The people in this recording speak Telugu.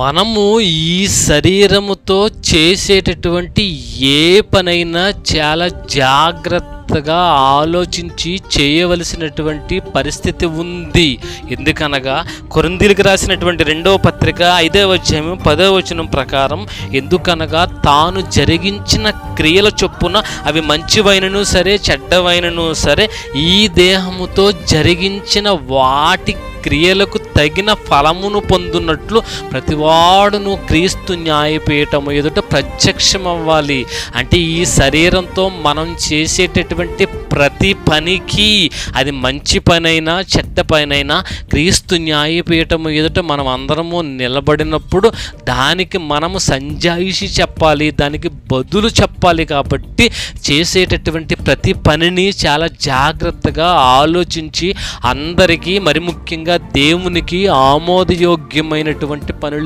మనము ఈ శరీరముతో చేసేటటువంటి ఏ పనైనా చాలా జాగ్రత్తగా ఆలోచించి చేయవలసినటువంటి పరిస్థితి ఉంది. ఎందుకనగా కొరిందీలకు రాసినటువంటి రెండవ పత్రిక ఐదవ అధ్యాయం పదవ వచనం ప్రకారం ఎందుకనగా తాను జరిగించిన క్రియల చొప్పున అవి మంచివైనను సరే చెడ్డవైనను సరే ఈ దేహముతో జరిగించిన వాటి క్రియలకు తగిన ఫలమును పొందున్నట్లు ప్రతివాడును క్రీస్తు న్యాయపీఠము ఎదుట ప్రత్యక్షమవ్వాలి. అంటే ఈ శరీరంతో మనం చేసేటటువంటి ప్రతి పనికి అది మంచి పనైనా చెత్త పనైనా క్రీస్తు న్యాయపీఠము ఎదుట మనం అందరము నిలబడినప్పుడు దానికి మనము సంజాయిషి చెప్పాలి దానికి బదులు చెప్పాలి కాబట్టి చేసేటటువంటి ప్రతి పనిని చాలా జాగ్రత్తగా ఆలోచించి అందరికీ మరి ముఖ్యంగా దేవునికి ఆమోదయోగ్యమైనటువంటి పనులు